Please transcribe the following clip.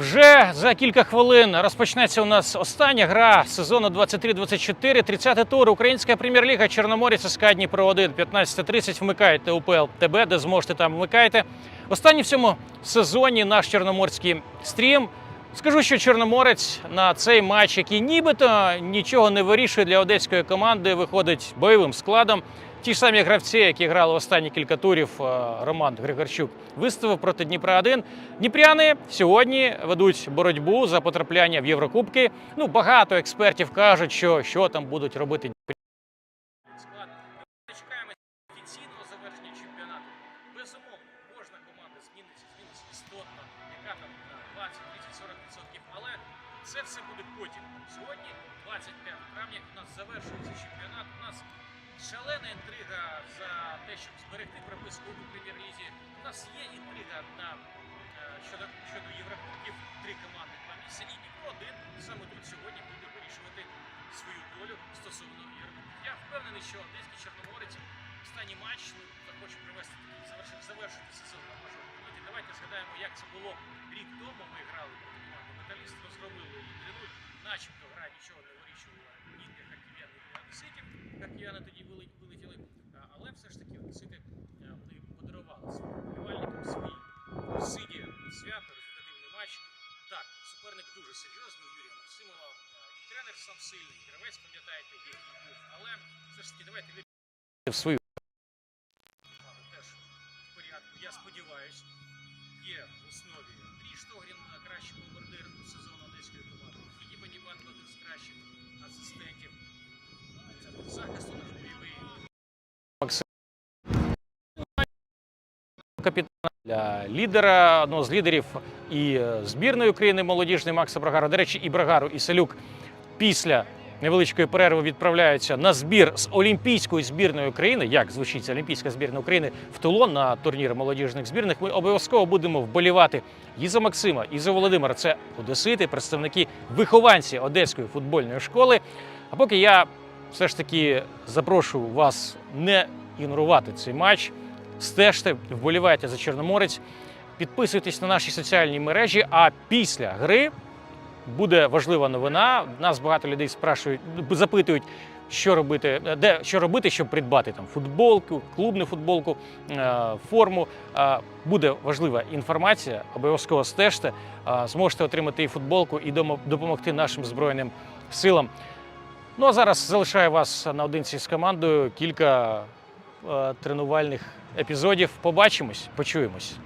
Вже за кілька хвилин розпочнеться у нас остання гра сезону 23-24. 30 тур. Українська прем'єр-ліга Чорноморець СК Дніпро 1. 15.30 вмикайте УПЛ ТБ, де зможете там вмикайте. Останній в цьому сезоні наш чорноморський стрім. Скажу, що Чорноморець на цей матч, який нібито нічого не вирішує для одеської команди, виходить бойовим складом. Ті ж самі гравці, які грали останні кілька турів, е, Роман Григорчук виставив проти Дніпра 1 Дніпряни сьогодні ведуть боротьбу за потрапляння в Єврокубки. Ну, багато експертів кажуть, що, що там будуть робити Дніпряни. Чекаємо офіційного завершення чемпіонату. Безумовно, кожна команда зміниться, зміниться істотно, яка 20, 30, 40 відсотків. Але це все буде потім. Сьогодні, 25 травня, у нас завершується чемпіонат. У нас шалена інтрига за те, щоб зберегти прописку у прем'єр-лізі. У нас є інтрига на е, щодо щодо Єврокубків. Три команди, два місця. І Дніпро один саме тут сьогодні буде вирішувати свою долю стосовно Єврокубків. Я впевнений, що одеський чорноморець останній матч ну, захоче привести завершити сезон згадаємо, як це було рік тому. Ми грали проти команди. Металіст розгромили і 3-0. Начебто гра нічого не вирішувала ні для харків'ян, ні для одеситів. Харків'яни тоді вилетіли. Але все ж таки одесити е, вони подарували своїм вболівальникам свій сиді свято, результативний матч. Так, суперник дуже серйозний Юрія Максимова. Е, І тренер сам сильний, і гравець, пам'ятаєте, який був. Але все ж таки давайте в свою теж в порядку. Я сподіваюся, є в основі Андрій Штогрін, кращий бомбардир сезону одеської команди. Філіпа Нібанко один з кращих асистентів. Центр захисту наш бойовий. Максим. Капітана для лідера, одного з лідерів і е, збірної України молодіжної Макса Брагару. До речі, і Брагару, і Селюк після невеличкої перерви відправляються на збір з Олімпійської збірної України. Як звучить Олімпійська збірна України в Тулон на турнір молодіжних збірних. Ми обов'язково будемо вболівати і за Максима, і за Володимира. Це одесити, представники вихованці Одеської футбольної школи. А поки я все ж таки запрошую вас не ігнорувати цей матч. Стежте, вболівайте за Чорноморець, підписуйтесь на наші соціальні мережі. А після гри буде важлива новина. Нас багато людей спрашують, запитують, що робити, де що робити, щоб придбати там футболку, клубну футболку, е, форму. Е, Буде важлива інформація. Обов'язково стежте. Е, Зможете отримати і футболку, і допомогти нашим збройним силам. Ну а зараз залишаю вас наодинці з командою. Кілька е, тренувальних епізодів. Побачимось, почуємось.